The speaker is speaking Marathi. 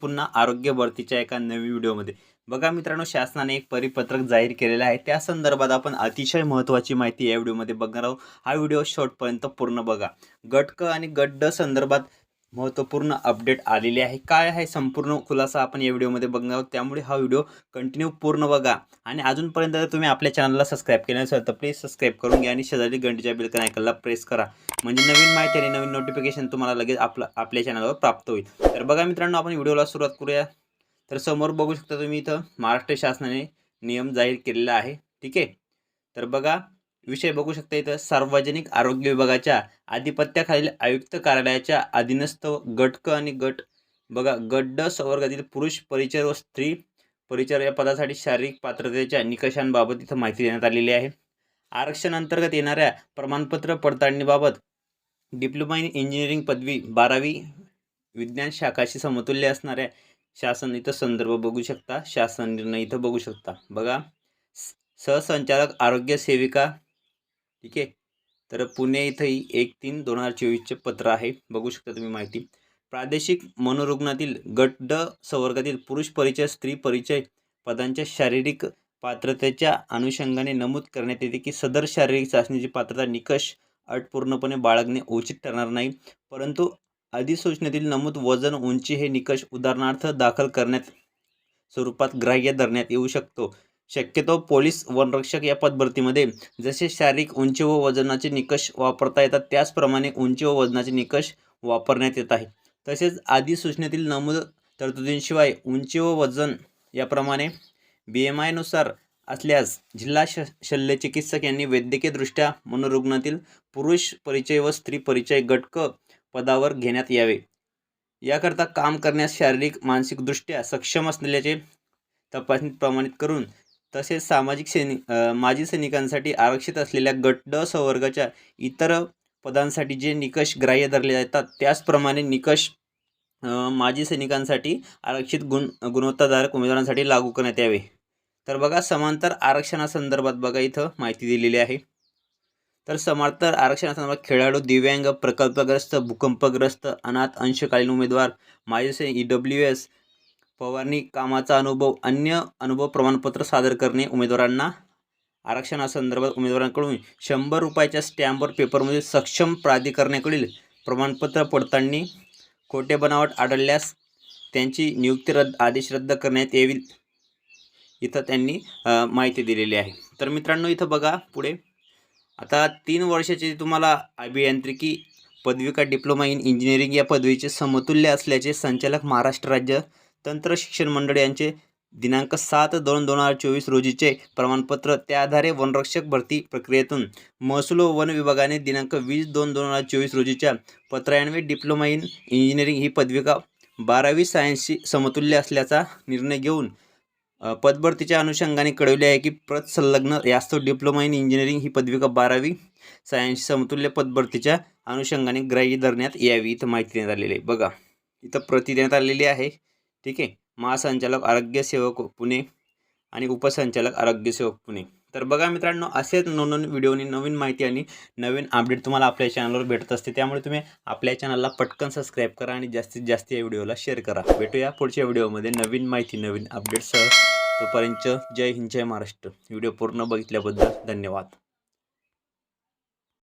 पुन्हा आरोग्य भरतीच्या एका नवीन व्हिडिओमध्ये. बघा मित्रांनो शासनाने एक परिपत्रक जाहीर केलेलं आहे. त्या संदर्भात आपण अतिशय महत्त्वाची माहिती या व्हिडिओमध्ये बघणार आहोत. हा व्हिडिओ शॉर्टपर्यंत पूर्ण बघा. गट क आणि गट ड संदर्भात महत्त्वपूर्ण अपडेट आलेली आहे. काय आहे संपूर्ण खुलासा आपण या व्हिडिओमध्ये बघणार आहोत. त्यामुळे हा व्हिडिओ कंटिन्यू पूर्ण बघा. आणि अजूनपर्यंत जर तुम्ही आपल्या चॅनलला सबस्क्राईब केलं नसेल तर प्लीज सबस्क्राईब करून घ्या आणि शेजारी घंटीच्या बिलकन आयकनला प्रेस करा. म्हणजे नवीन माहिती आणि नवीन नोटिफिकेशन तुम्हाला लगेच आपलं आपल्या चॅनलवर प्राप्त होईल. तर बघा मित्रांनो आपण व्हिडिओला सुरुवात करूया. तर समोर बघू शकता तुम्ही इथं महाराष्ट्र शासनाने नियम जाहीर केलेला आहे. ठीक आहे? तर बघा विषय बघू शकता इथं सार्वजनिक आरोग्य विभागाच्या आधिपत्याखालील आयुक्त कार्यालयाच्या अधीनस्थ गटक आणि गट बघा गड्ड संवर्गातील पुरुष परिचर व स्त्री परिचर या पदासाठी शारीरिक पात्रतेच्या निकषांबाबत इथं माहिती देण्यात आलेली आहे. आरक्षण अंतर्गत येणाऱ्या प्रमाणपत्र पडताळणीबाबत डिप्लोमा इन इंजिनिअरिंग पदवी बारावी विज्ञान शाखाशी समतुल्य असणाऱ्या शासन इथं संदर्भ बघू शकता शासन निर्णय इथं बघू शकता. बघा स- सहसंचालक आरोग्य सेविका ठीक आहे? तर पुणे इथंही एक तीन दोन हजार चोवीसचे पत्र आहे. बघू शकता तुम्ही माहिती. प्रादेशिक मनोरुग्णातील गट ड संवर्गातील पुरुष परिचय स्त्री परिचय पदांच्या शारीरिक पात्रतेच्या अनुषंगाने नमूद करण्यात येते की सदर शारीरिक चाचणीची पात्रता निकष अट पूर्णपणे बाळगणे उचित ठरणार नाही. परंतु अधिसूचनेतील नमूद वजन उंची हे निकष उदाहरणार्थ दाखल करण्यात स्वरूपात ग्राह्य धरण्यात येऊ शकतो. शक्यतो पोलीस वनरक्षक या पदभरतीमध्ये जसे शारीरिक उंची व वजनाचे निकष वापरता येतात त्याचप्रमाणे उंची व वजनाचे निकष वापरण्यात येत आहे. तसेच अधिसूचनेतील नमूद तरतुदींशिवाय उंची व वजन याप्रमाणे बी एम आयनुसार असल्यास जिल्हा श शल्यचिकित्सक यांनी वैद्यकीयदृष्ट्या मनोरुग्णातील पुरुष परिचय व स्त्री परिचय गटक पदावर घेण्यात यावे. याकरता काम करण्यास शारीरिक मानसिकदृष्ट्या सक्षम असलेल्याचे तपासणी प्रमाणित करून तसेच सामाजिक सैनिक माजी सैनिकांसाठी आरक्षित असलेल्या गट ड संवर्गाच्या इतर पदांसाठी जे निकष ग्राह्य धरले जातात त्याचप्रमाणे निकष माजी सैनिकांसाठी आरक्षित गुण गुणवत्ताधारक उमेदवारांसाठी लागू करण्यात यावे. तर बघा समांतर आरक्षणासंदर्भात बघा इथं माहिती दिलेली आहे. तर समांतर आरक्षणासंदर्भात खेळाडू दिव्यांग प्रकल्पग्रस्त भूकंपग्रस्त अनाथ अंशकालीन उमेदवार माजी सैनिक ई डब्ल्यू एस फवारणी कामाचा अनुभव अन्य अनुभव प्रमाणपत्र सादर करणे उमेदवारांना आरक्षणासंदर्भात उमेदवारांकडून शंभर रुपयाच्या स्टॅम्पवर पेपरमध्ये सक्षम प्राधिकरणाकडील प्रमाणपत्र पडताळणी खोटे बनावट आढळल्यास त्यांची नियुक्ती रद्द आदेश रद्द करण्यात येईल. इथं त्यांनी माहिती दिलेली आहे. तर मित्रांनो इथं बघा पुढे. आता तीन वर्षाची तुम्हाला अभियांत्रिकी पदविका डिप्लोमा इन इंजिनिअरिंग या पदवीचे समतुल्य असल्याचे संचालक महाराष्ट्र राज्य तंत्र शिक्षण मंडळ यांचे दिनांक सात दोन दोन हजार चोवीस रोजीचे प्रमाणपत्र त्या आधारे वनरक्षक भरती प्रक्रियेतून महसूल व वन विभागाने दिनांक वीस दोन दोन हजार चोवीस रोजीच्या पत्रान्वये डिप्लोमा इन इंजिनिअरिंग ही पदविका बारावी सायन्सशी समतुल्य असल्याचा निर्णय घेऊन पदभरतीच्या अनुषंगाने कळवले आहे की प्रत संलग्न यास्तव डिप्लोमा इन इंजिनिअरिंग ही पदविका बारावी सायन्स समतुल्य पदभरतीच्या अनुषंगाने ग्राह्य धरण्यात यावी इथं माहिती देण्यात आलेली आहे. बघा इथं प्रती देण्यात आलेली आहे. ठीक आहे? महासंचालक आरोग्यसेवक पुणे आणि उपसंचालक आरोग्यसेवक पुणे. तर बघा मित्रांनो असेच नवनवीन व्हिडिओनी नवीन माहिती आणि नवीन अपडेट तुम्हाला आपल्या चॅनलवर भेटत असते. त्यामुळे तुम्ही आपल्या चॅनलला पटकन सबस्क्राईब करा आणि जास्तीत जास्त या व्हिडिओला शेअर करा. भेटूया पुढच्या व्हिडिओमध्ये नवीन माहिती नवीन अपडेटसह तोपर्यंत जय हिंद जय महाराष्ट्र. व्हिडिओ पूर्ण बघितल्याबद्दल धन्यवाद.